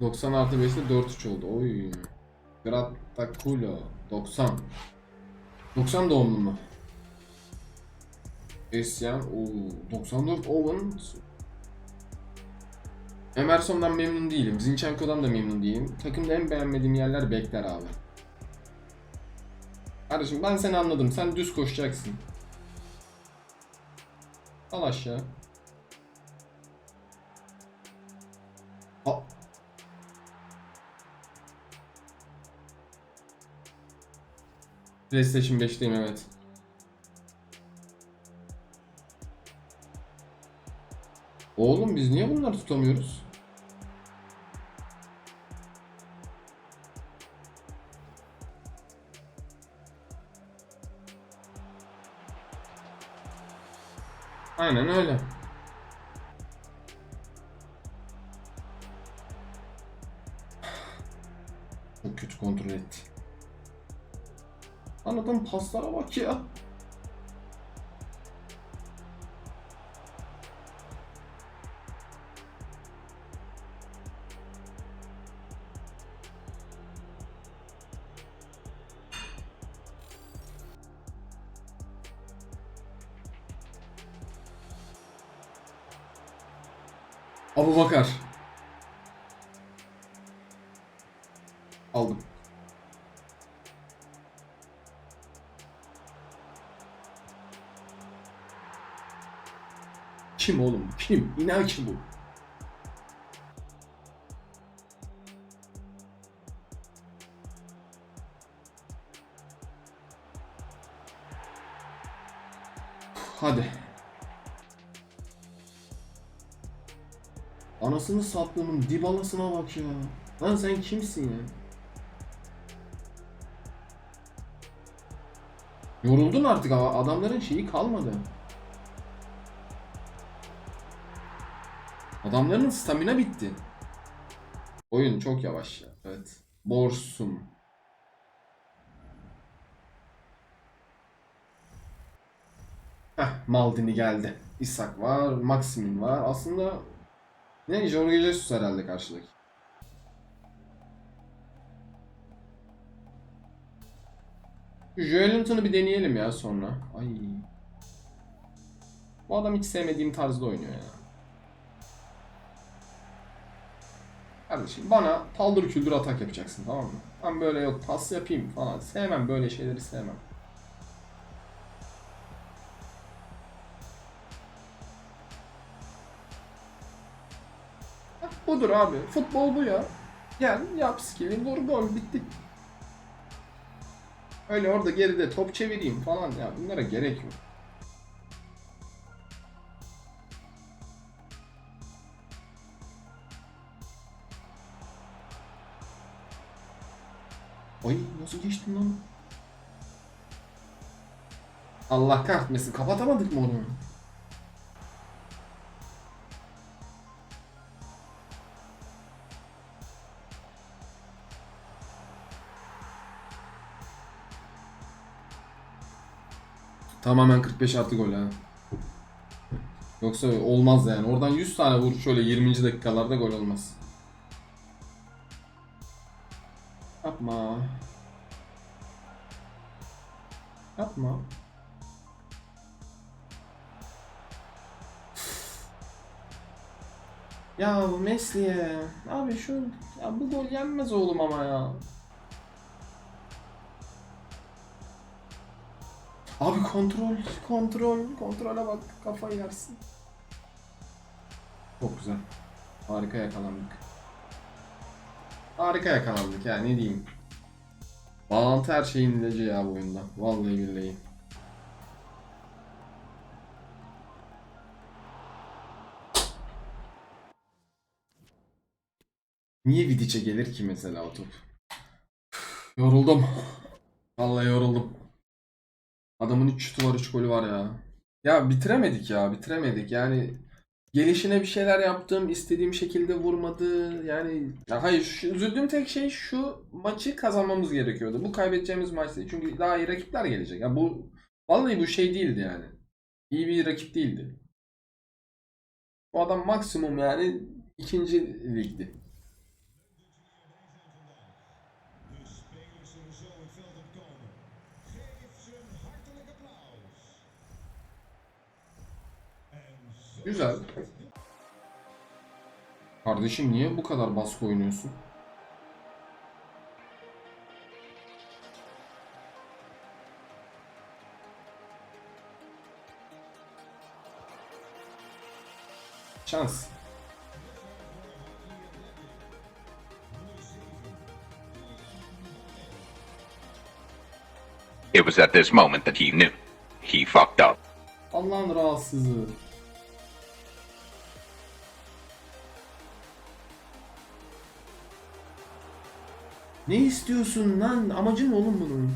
90 artı 5'te 4-3 oldu. Oy. Grattaculo. 90. 90 doğumlu mu? Essien. Oo. 94 Owen. Emerson'dan memnun değilim. Zinchenko'dan da memnun değilim. Takımda en beğenmediğim yerler bekler abi. Kardeşim ben seni anladım. Sen düz koşacaksın. Al aşağı. PlayStation 5'teyim evet. Oğlum biz niye bunları tutamıyoruz? Aynen öyle. Çok kötü kontrol etti. Anladığım paslara bak ya. Abu Bakar. Aldım. Kim oğlum? Kim? İnan kim bu? Hadi. Anasını sattığımın dibalasına bak ya. Lan sen kimsin ya? Yoruldun artık ama adamların şeyi kalmadı. Adamların stamina bitti. Oyun çok yavaş ya. Evet. Borsum. Heh, Maldini geldi. Isak var, Maximin var. Aslında ne Jorge Jesus herhalde karşıdaki. Joelinton'u bir deneyelim ya sonra. Ay. Bu adam hiç sevmediğim tarzda oynuyor ya. Kardeşim bana paldır küldür atak yapacaksın tamam mı? Ben böyle yok pas yapayım falan. Sevmem böyle şeyleri sevmem. Heh, Budur abi. Futbol bu ya. Gel yap skill'i vur gol bitti. Öyle orada geride top çevireyim falan ya bunlara gerek yok. Nasıl geçtin lan? Allah kahretmesin kapatamadık mı onu? Tamamen 45 artı gol ha. Yoksa olmaz yani. Oradan 100 tane vur şöyle 20. dakikalarda gol olmaz. Yapma. Yapma. Ya Mesli'ye. Abi şu ya bu gol yenmez oğlum ama ya. Abi kontrol, kontrol, kontrole bak kafayı yersin. Çok güzel. Harika yakalandık. Harika yakalandık ya ne diyeyim. Bağlantı her şeyin ilacı ya bu oyunda. Vallahi billahi. Niye Vidic'e gelir ki mesela o top? Yoruldum. Vallahi yoruldum. Adamın 3 şutu var 3 golü var ya. Ya bitiremedik ya bitiremedik yani gelişine bir şeyler yaptım istediğim şekilde vurmadı yani ya hayır şu, üzüldüğüm tek şey şu maçı kazanmamız gerekiyordu. Bu kaybedeceğimiz maç değil çünkü daha iyi rakipler gelecek. Ya bu vallahi bu şey değildi yani. İyi bir rakip değildi. Bu adam maksimum yani ikinci ligdi. Güzel. Kardeşim niye bu kadar baskı oynuyorsun? Şans. It was at this moment that he knew. He fucked up. Allah'ın rahatsızlığı. Ne istiyorsun lan? Amacın oğlum bunun?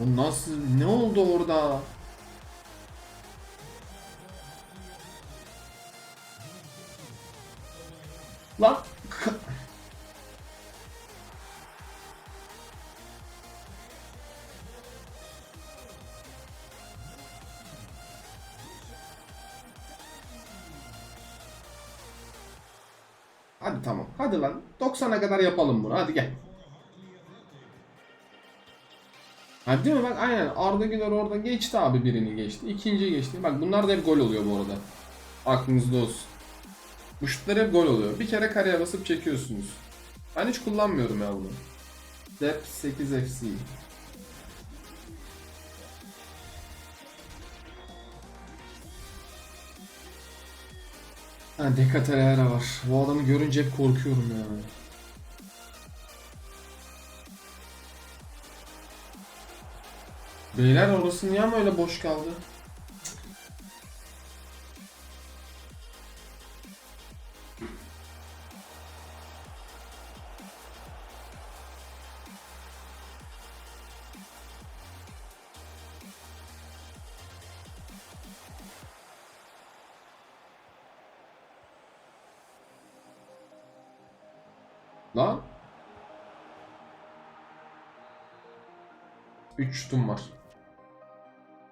Bu nasıl? Ne oldu orada? 90'a kadar yapalım bunu. Hadi gel. Ha değil mi bak aynen Arda Güler orada geçti abi birini geçti. ikinci geçti. Bak bunlar da hep gol oluyor bu arada. Aklınızda olsun. Bu şutlar hep gol oluyor. Bir kere kareye basıp çekiyorsunuz. Ben hiç kullanmıyorum ya bunu. Dep 8 FC. Ha Decathlon var. Bu adamı görünce hep korkuyorum ya. Beyler orası niye ama öyle boş kaldı? Lan? 3 şutum var.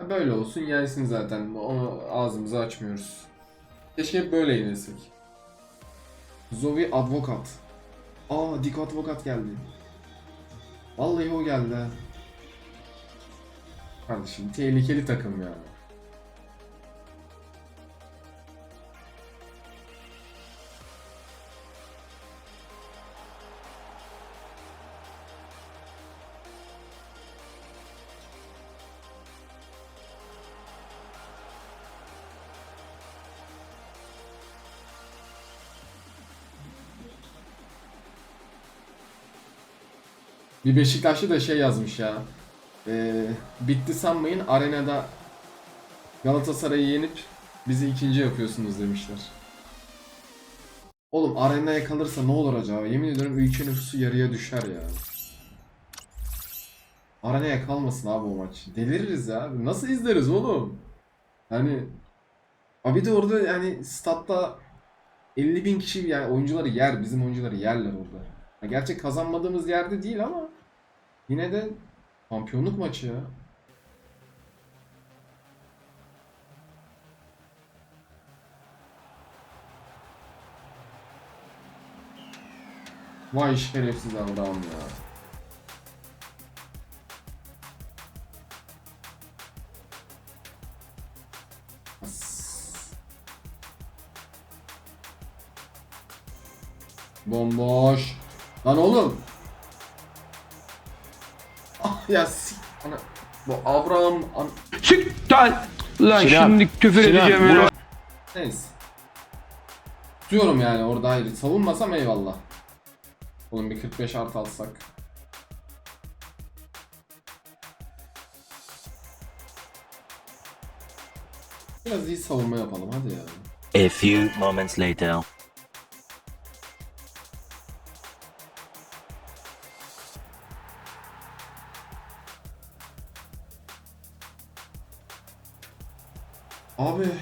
Böyle olsun yensin zaten. Onu ağzımızı açmıyoruz. Keşke böyle yenilsek. Zoe Advokat. Aa Dik Advokat geldi. Vallahi o geldi. Kardeşim tehlikeli takım ya. Bir Beşiktaşlı da şey yazmış ya. Ee, bitti sanmayın arenada Galatasaray'ı yenip bizi ikinci yapıyorsunuz demişler. Oğlum arenaya kalırsa ne olur acaba? Yemin ediyorum ülke nüfusu yarıya düşer ya. Arenaya kalmasın abi o maç. Deliririz ya. Nasıl izleriz oğlum? Hani Abi de orada yani statta 50 bin kişi yani oyuncuları yer. Bizim oyuncuları yerler orada. Ha, gerçi kazanmadığımız yerde değil ama yine de şampiyonluk maçı ya. Vay şerefsiz adam ya. Bomboş. Lan oğlum. Abraham an... Siktir! Lan Sinan, şimdi küfür Sinan, edeceğim ya. Neyse. Tutuyorum yani orada hayır. Savunmasam eyvallah. Oğlum bir 45 artı alsak. Biraz iyi savunma yapalım hadi ya. A few moments later.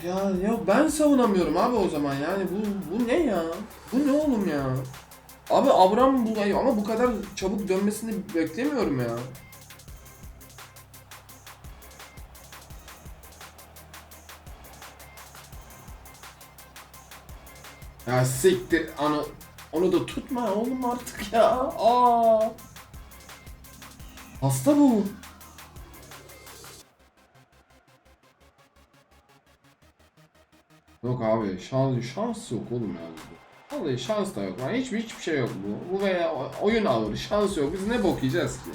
Ya ya ben savunamıyorum abi o zaman yani bu bu ne ya? Bu ne oğlum ya? Abi Abraham bu ama bu kadar çabuk dönmesini beklemiyorum ya. Ya siktir onu onu da tutma oğlum artık ya. Aa. Hasta bu. Yok abi şans şans yok oğlum ya. Vallahi şans da yok. Yani hiçbir hiçbir şey yok bu. Bu veya oyun ağır şans yok. Biz ne bok yiyeceğiz ki?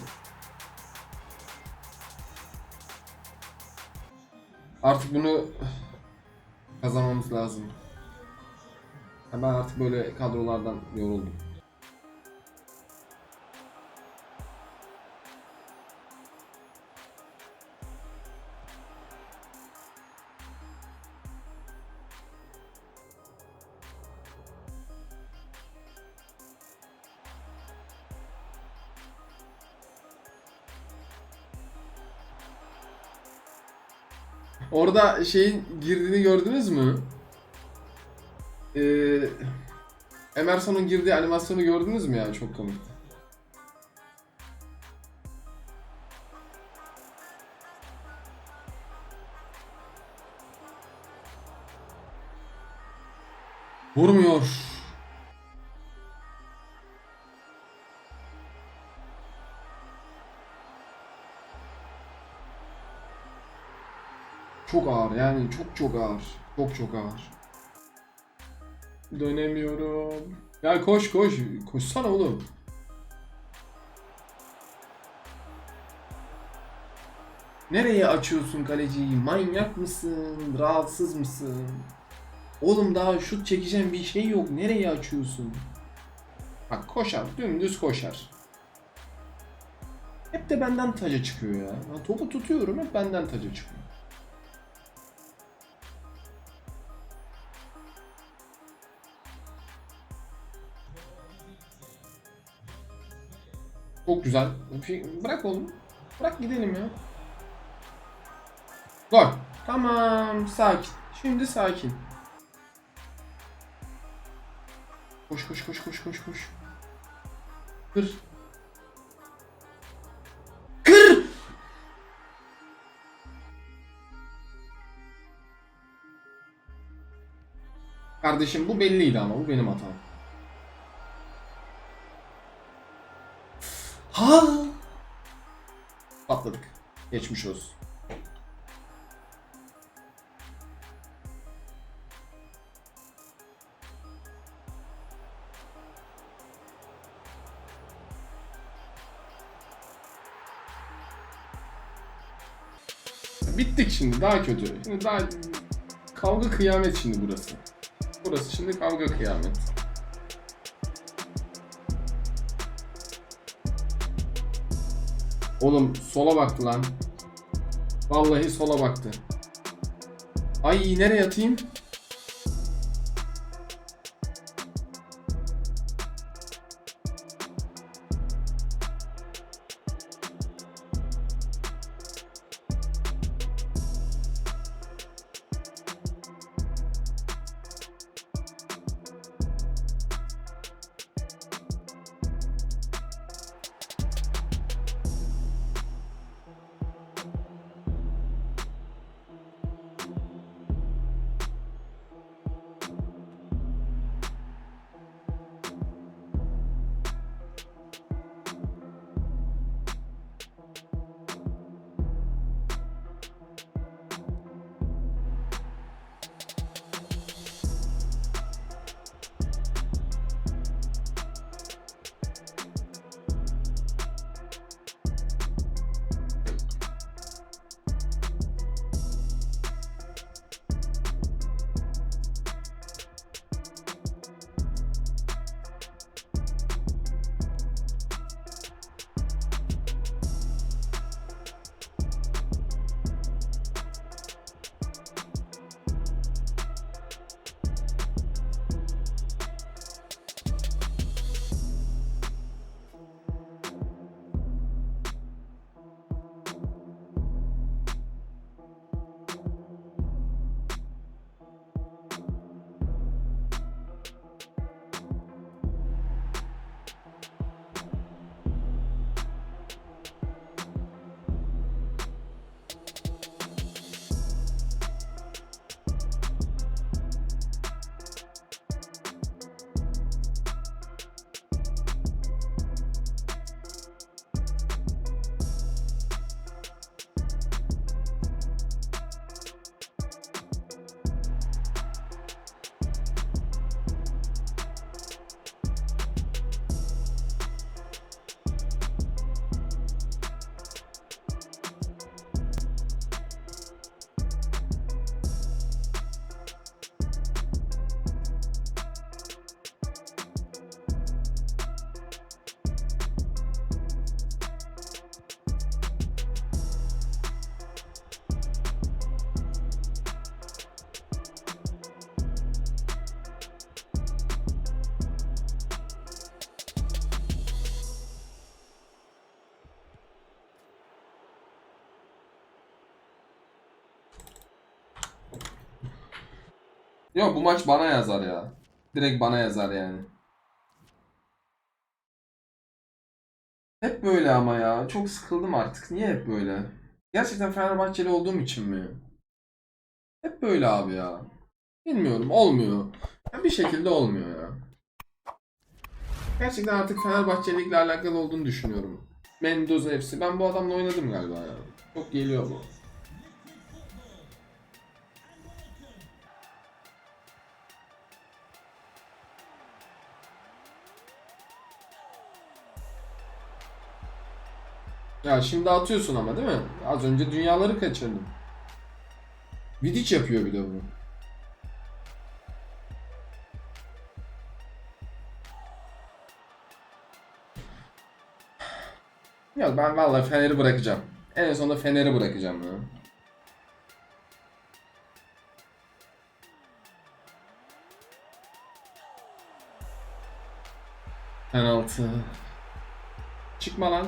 Artık bunu kazanmamız lazım. Ben artık böyle kadrolardan yoruldum. Orada şeyin girdiğini gördünüz mü? Ee, Emerson'un girdiği animasyonu gördünüz mü ya? Çok komikti. Vurmuyor. Çok ağır yani çok çok ağır. Çok çok ağır. Dönemiyorum. Ya koş koş. Koşsana oğlum. Nereye açıyorsun kaleciyi? Manyak mısın? Rahatsız mısın? Oğlum daha şut çekeceğim bir şey yok. Nereye açıyorsun? Bak koşar. Dümdüz koşar. Hep de benden taca çıkıyor ya. Topu tutuyorum hep benden taca çıkıyor. Çok güzel. Bırak oğlum. Bırak gidelim ya. Gol. Tamam. Sakin. Şimdi sakin. Koş koş koş koş koş koş. Kır. Kır! Kardeşim bu belliydi ama bu benim hatam. Geçmiş olsun. Bittik şimdi daha kötü. Şimdi daha kavga kıyamet şimdi burası. Burası şimdi kavga kıyamet. Oğlum sola baktı lan. Vallahi sola baktı. Ay nereye atayım? Yok bu maç bana yazar ya. Direkt bana yazar yani. Hep böyle ama ya. Çok sıkıldım artık. Niye hep böyle? Gerçekten Fenerbahçeli olduğum için mi? Hep böyle abi ya. Bilmiyorum. Olmuyor. Ya bir şekilde olmuyor ya. Gerçekten artık Fenerbahçelikle alakalı olduğunu düşünüyorum. Mendoza hepsi. Ben bu adamla oynadım galiba ya. Çok geliyor bu. Ya şimdi atıyorsun ama değil mi? Az önce dünyaları kaçırdım. Vidic yapıyor bir de bunu. Ya ben vallahi Fener'i bırakacağım. En sonunda Fener'i bırakacağım ya. Penaltı. Çıkma lan.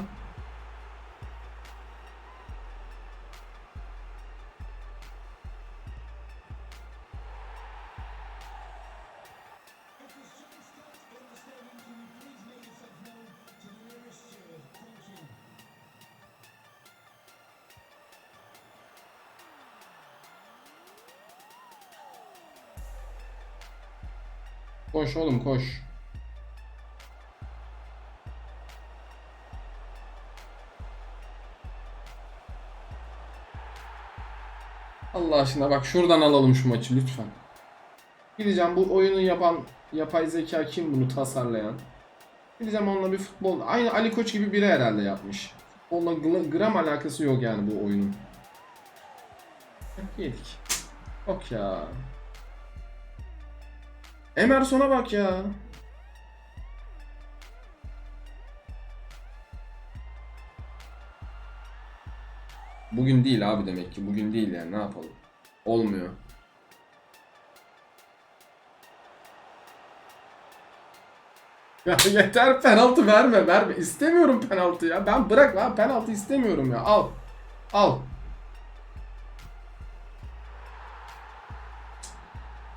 Koş oğlum koş. Allah aşkına bak şuradan alalım şu maçı lütfen. Gideceğim bu oyunu yapan yapay zeka kim bunu tasarlayan? Gideceğim onunla bir futbol aynı Ali Koç gibi biri herhalde yapmış. Gl- gram alakası yok yani bu oyunun. Yedik. Yok ya. Emerson'a bak ya. Bugün değil abi demek ki. Bugün değil yani ne yapalım. Olmuyor. Ya yeter penaltı verme verme. İstemiyorum penaltı ya. Ben bırak lan penaltı istemiyorum ya. Al. Al.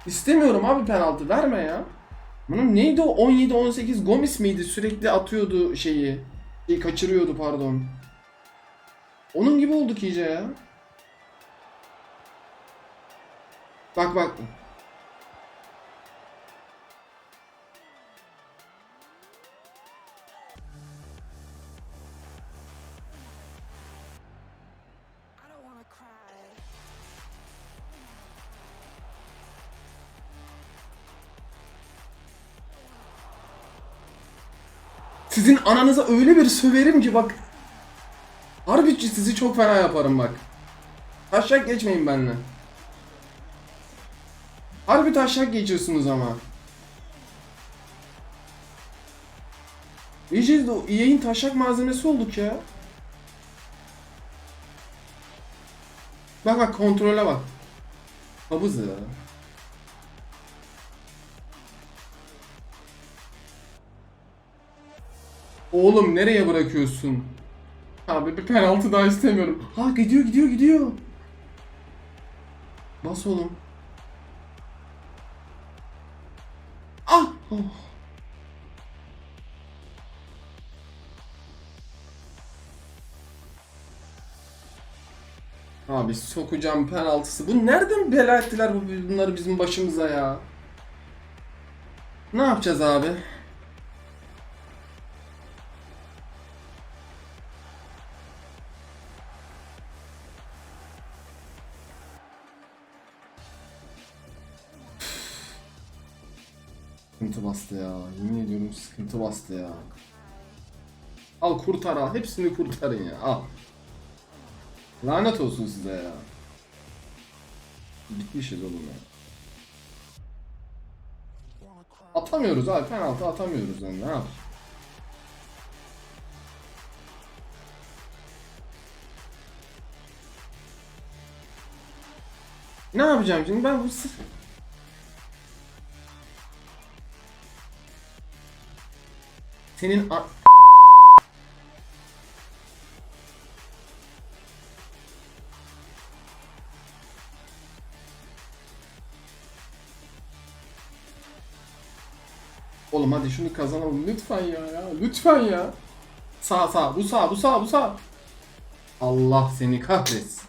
İstemiyorum abi penaltı verme ya. Bunun neydi o 17-18 Gomis miydi sürekli atıyordu şeyi. Şeyi kaçırıyordu pardon. Onun gibi olduk iyice ya. Bak bak. Sizin ananıza öyle bir söverim ki bak. Harbi sizi çok fena yaparım bak. Taşak geçmeyin benimle. Harbi taşak geçiyorsunuz ama. İyice yayın taşak malzemesi olduk ya. Bak bak kontrole bak. Kabız ya. Oğlum nereye bırakıyorsun? Abi bir penaltı daha istemiyorum. Ha gidiyor gidiyor gidiyor. Bas oğlum. Ah! Oh. Abi sokacağım penaltısı. Bu nereden bela ettiler bu bunları bizim başımıza ya? Ne yapacağız abi? Bastı ya. Yemin ediyorum sıkıntı bastı ya. Al kurtar al. Hepsini kurtarın ya. Al. Lanet olsun size ya. Bitmişiz oğlum ya. Atamıyoruz abi. Penaltı atamıyoruz yani. Ne yap? Ne yapacağım şimdi ben bu Senin a- oğlum hadi şunu kazanalım lütfen ya ya lütfen ya. Sağ sağ bu sağ bu sağ bu sağ. Allah seni kahretsin.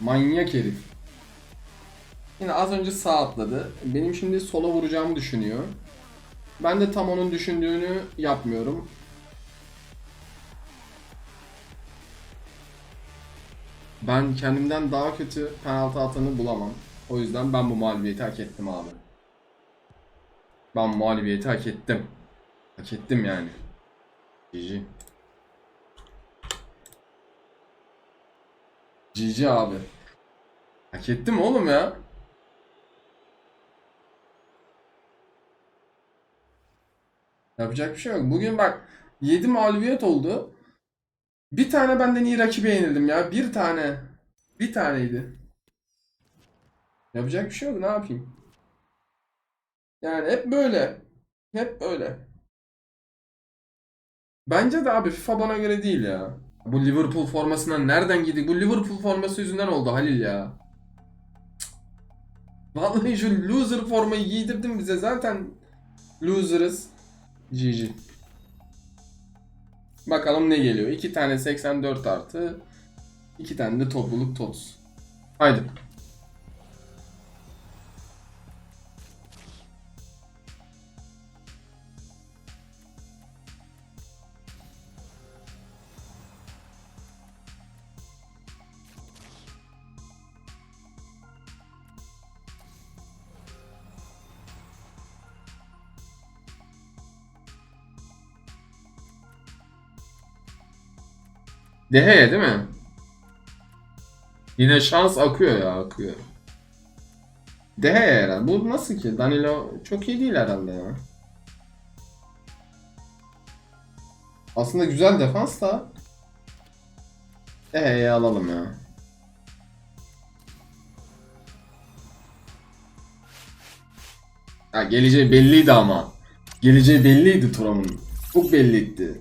Manyak herif. Yine az önce sağ atladı. Benim şimdi sola vuracağımı düşünüyor. Ben de tam onun düşündüğünü yapmıyorum. Ben kendimden daha kötü penaltı atanı bulamam. O yüzden ben bu mağlubiyeti hak ettim abi. Ben mağlubiyeti hak ettim. Hak ettim yani. GG. GG abi. Hak ettim oğlum ya. Yapacak bir şey yok. Bugün bak 7 mağlubiyet oldu. Bir tane benden iyi rakibe yenildim ya. Bir tane. Bir taneydi. Yapacak bir şey yok. Ne yapayım? Yani hep böyle. Hep böyle. Bence de abi FIFA bana göre değil ya. Bu Liverpool formasına nereden giydik? Bu Liverpool forması yüzünden oldu Halil ya. Cık. Vallahi şu loser formayı giydirdin bize zaten loser'ız. GG. Bakalım ne geliyor. 2 tane 84 artı. 2 tane de topluluk tots. Haydi. Dehe değil mi? Yine şans akıyor ya akıyor. Dehe herhalde. Bu nasıl ki? Danilo çok iyi değil herhalde ya. Aslında güzel defans da. Dehe'yi alalım ya. Ya geleceği belliydi ama. Geleceği belliydi Turam'ın. Çok belliydi.